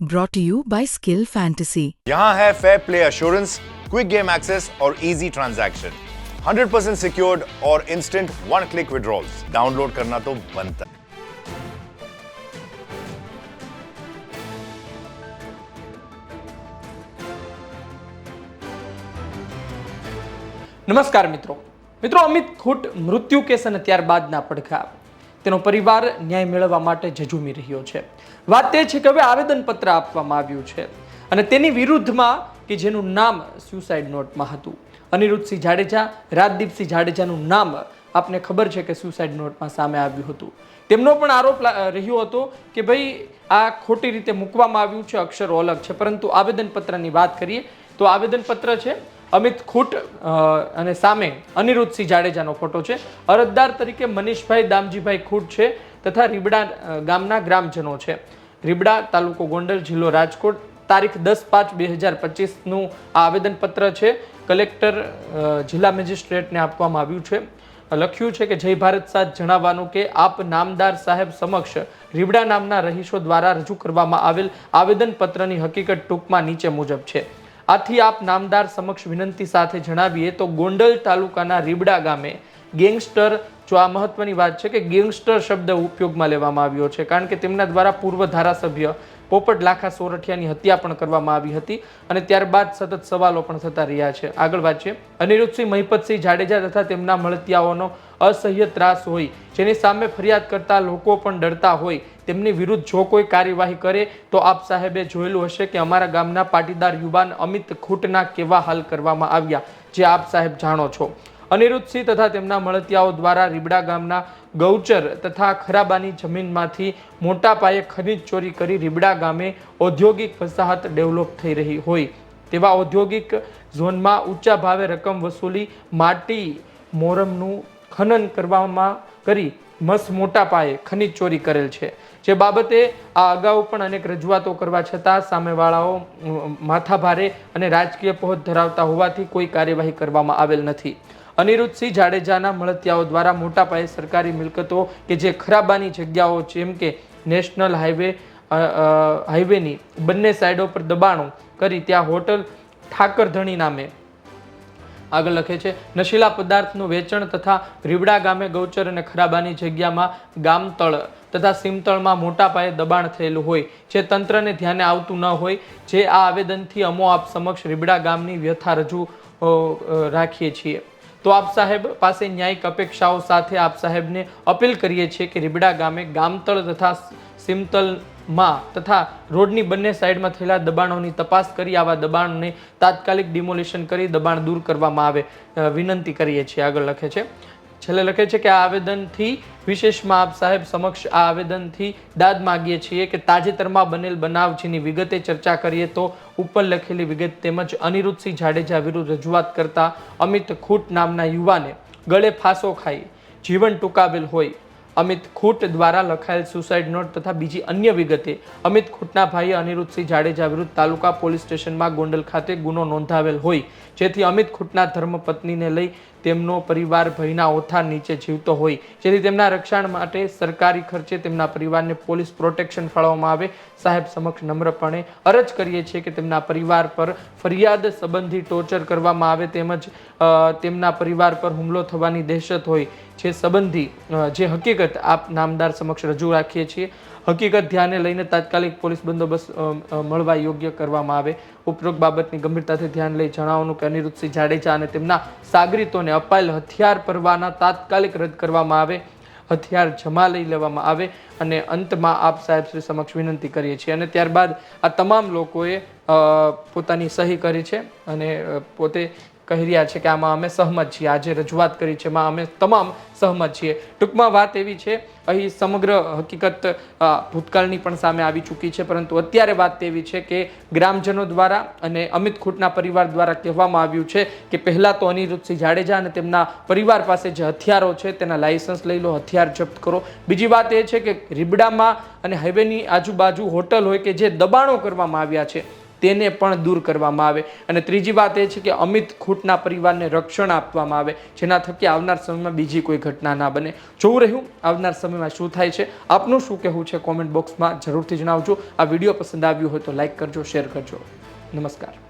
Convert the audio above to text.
brought to you by Skill Fantasy. यहाँ है fair play assurance quick game access और easy transaction 100% secured और instant one click withdrawals download करना तो बनता है નમસ્કાર મિત્રો મિત્રો અમિત ખૂટ મૃત્યુ કેસ અને ત્યારબાદના પડઘા તેનો પરિવાર ન્યાય મેળવવા માટે ઝઝૂમી રહ્યો છે. વાત તે છે કે હવે આવેદનપત્ર આપવામાં આવ્યું છે અને તેની વિરુદ્ધમાં કે જેનું નામ સ્યુસાઇડ નોટમાં હતું. અનિરુદ્ધસિંહ જાડેજા, રાજદીપસિંહ જાડેજાનું નામ આપને ખબર છે કે સ્યુસાઇડ નોટમાં સામે આવ્યું હતું. તેમનો પણ આરોપ રહ્યો હતો કે ભાઈ આ ખોટી રીતે મૂકવામાં આવ્યું છે, અક્ષરો અલગ છે. પરંતુ આવેદનપત્રની વાત કરીએ તો આવેદનપત્ર છે અમિત ખૂટ અને સામે અનિરુદ્ધસિંહ જાડેજાનો ફોટો છે. અરજદાર તરીકે મનીષભાઈ દામજીભાઈ ખૂટ છે તથા રીબડા ગામના ગ્રામજનો છે. રીબડા તાલુકો ગોંડલ જિલ્લો રાજકોટ, તારીખ દસ પાંચ બે હજાર પચીસનું આ આવેદનપત્ર છે. કલેક્ટર જિલ્લા મેજિસ્ટ્રેટને આપવામાં આવ્યું છે. લખ્યું છે કે, જય ભારત સાથ જણાવવાનું કે, આપ નામદાર સાહેબ સમક્ષ રીબડા નામના રહીશો દ્વારા રજૂ કરવામાં આવેલ આવેદનપત્રની હકીકત ટૂંકમાં નીચે મુજબ છે. આથી આપ નામદાર સમક્ષ વિનંતી સાથે જણાવીએ તો ગોંડલ તાલુકાના રીબડા ગામે ગેંગસ્ટર, જો આ મહત્વની વાત છે કે ગેંગસ્ટર શબ્દ ઉપયોગમાં લેવામાં આવ્યો છે, કારણ કે તેમના દ્વારા પૂર્વ ધારાસભ્ય પોપટ લાખા સોરઠિયાની હત્યા પણ કરવામાં આવી હતી અને ત્યારબાદ સતત સવાલો પણ થતા રહ્યા છે. આગળ વાત છે અનિરુદ્ધસિંહ મહિપતસિંહ જાડેજા તથા તેમના મળતિયાઓનો અસહ્ય ત્રાસ હોય, જેની સામે ફરિયાદ કરતા લોકો પણ ડરતા હોય, તેમની વિરુદ્ધ જો કોઈ કાર્યવાહી કરે તો આપ સાહેબે જોયેલું હશે કે અમારા ગામના પાટીદાર યુવાન અમિત ખૂટના કેવા હાલ કરવામાં આવ્યા, જે આપ સાહેબ જાણો છો. અનિરુદ્ધસિંહ તથા તેમના મળતિયાઓ દ્વારા રીબડા ગામના ગૌચર તથા ખરાબાની જમીનમાંથી મોટા પાયે ખનીજ ચોરી કરી રીબડા ગામે ઔદ્યોગિક વસાહત ડેવલપ થઈ રહી હોય. તેવા ઔદ્યોગિક ઝોનમાં ઊંચા ભાવે રકમ વસૂલી માટી મોરમનું ખનન કરવામાં કરી મસ મોટા પાયે ખનીજ ચોરી કરેલ છે. જે બાબતે આ અગાઉ પણ અનેક રજૂઆતો કરવા છતાં સામેવાળાઓ માથાભારે અને રાજકીય પહોંચ ધરાવતા હોવાથી કોઈ કાર્યવાહી કરવામાં આવેલ નથી. અનિરુદ્ધસિંહ જાડેજાના મળતિયાઓ દ્વારા મોટા પાયે સરકારી મિલકતો કે જે ખરાબાની જગ્યાઓ જેમ કે નેશનલ હાઈવે હાઈવેની બંને સાઈડો પર દબાણો કરી ત્યાં હોટલ ઠાકરધણી નામે આગળ લખે છે, નશીલા પદાર્થનું વેચાણ તથા રીવડા ગામે ગૌચર અને ખરાબાની જગ્યામાં ગામતળ તથા સીમતળમાં મોટા પાયે દબાણ થયેલું હોય, જે તંત્રને ધ્યાને આવતું ન હોય, જે આ આવેદનથી અમો આપ સમક્ષ રીબડા ગામની વ્યથા રજૂ રાખીએ છીએ. તો આપ સાહેબ પાસે ન્યાયિક અપેક્ષાઓ સાથે આપ સાહેબને અપીલ કરીએ છીએ કે રીબડા ગામે ગામતળ તથા સિમતલમાં તથા રોડની બંને સાઈડમાં થયેલા દબાણોની તપાસ કરી, આવા દબાણને તાત્કાલિક ડિમોલિશન કરી દબાણ દૂર કરવામાં આવે. વિનંતી કરીએ છીએ. આગળ લખે છે છેલ્લે લખે છે કે આ આવેદનથી વિશેષમાં આપ સાહેબ સમક્ષ આ આવેદનથી દાદ માગીએ છીએ કે તાજેતરમાં બનેલ બનાવ જેની વિગતે ચર્ચા કરીએ તો ઉપર લખેલી વિગત તેમજ અનિરુદ્ધસિંહ જાડેજા વિરુદ્ધ રજૂઆત કરતા અમિત ખૂટ નામના યુવાને ગળે ફાંસો ખાઈ જીવન ટૂંકાવેલ હોય. અમિત ખૂટ દ્વારા લખાયેલ સુસાઇડ નોટ તથા બીજી અન્ય વિગતે અમિત ખૂટના ભાઈએ અનિરુદ્ધસિંહ જાડેજા વિરુદ્ધ તાલુકા પોલીસ સ્ટેશનમાં ગોંડલ ખાતે ગુનો નોંધાવેલ હોય, જેથી અમિત ખૂટના ધર્મપત્નીને લઈ તેમનો પરિવાર ભયના ઓથાર નીચે જીવતો હોય. જેથી તેમના રક્ષણ માટે સરકારી ખર્ચે તેમના પરિવારને પોલીસ પ્રોટેક્શન ફાળવવામાં આવે. સાહેબ સમક્ષ નમ્રપણે અરજ કરીએ છીએ કે તેમના પરિવાર પર ફરિયાદ સંબંધી ટોર્ચર કરવામાં આવે તેમજ તેમના પરિવાર પર હુમલો થવાની દહેશત હોય. જે સંબંધી જે હકીકત આપ નામદાર સમક્ષ રજૂ રાખીએ છીએ. હકીકત ધ્યાને લઈને તાત્કાલિક પોલીસ બંદોબસ્ત મળવા યોગ્ય કરવામાં આવે. ઉપરોક્ત બાબતની ગંભીરતાથી ધ્યાન લઈ જણાવવાનું કે અનિરુદ્ધસિંહ જાડેજા અને તેમના સાગરીતોને અપાયેલ હથિયાર પરવાના તાત્કાલિક રદ કરવામાં આવે, હથિયાર જમા લઈ લેવામાં આવે અને અંતમાં આપ સાહેબ શ્રી સમક્ષ વિનંતી કરીએ છીએ. અને ત્યારબાદ આ તમામ લોકોએ પોતાની સહી કરી છે અને પોતે કહી રહ્યા છે કે આમાં અમે સહમત છીએ. આજે રજૂઆત કરી છે એમાં અમે તમામ સહમત છીએ. ટૂંકમાં વાત એવી છે, અહીં સમગ્ર હકીકત ભૂતકાળની પણ સામે આવી ચૂકી છે, પરંતુ અત્યારે વાત એવી છે કે ગ્રામજનો દ્વારા અને અમિત ખૂટના પરિવાર દ્વારા કહેવામાં આવ્યું છે કે પહેલાં તો અનિરુદ્ધસિંહ જાડેજા અને તેમના પરિવાર પાસે જે હથિયારો છે, તેના લાયસન્સ લઈ લો, હથિયાર જપ્ત કરો. બીજી વાત એ છે કે રીબડામાં અને હાઈવેની આજુબાજુ હોટલ હોય કે જે દબાણો કરવામાં આવ્યા છે તેને પણ દૂર કરવામાં આવે. અને ત્રીજી વાત એ છે કે અમિત ખૂટના પરિવારને રક્ષણ આપવામાં આવે, જેના થકી આવનાર સમયમાં બીજી કોઈ ઘટના ના બને. જોવું રહ્યું આવનાર સમયમાં શું થાય છે? આપનું શું કહેવું છે? કોમેન્ટ બોક્સમાં જરૂરથી જણાવજો. આ વીડિયો પસંદ આવ્યો હોય તો લાઇક કરજો શેર કરજો. નમસ્કાર.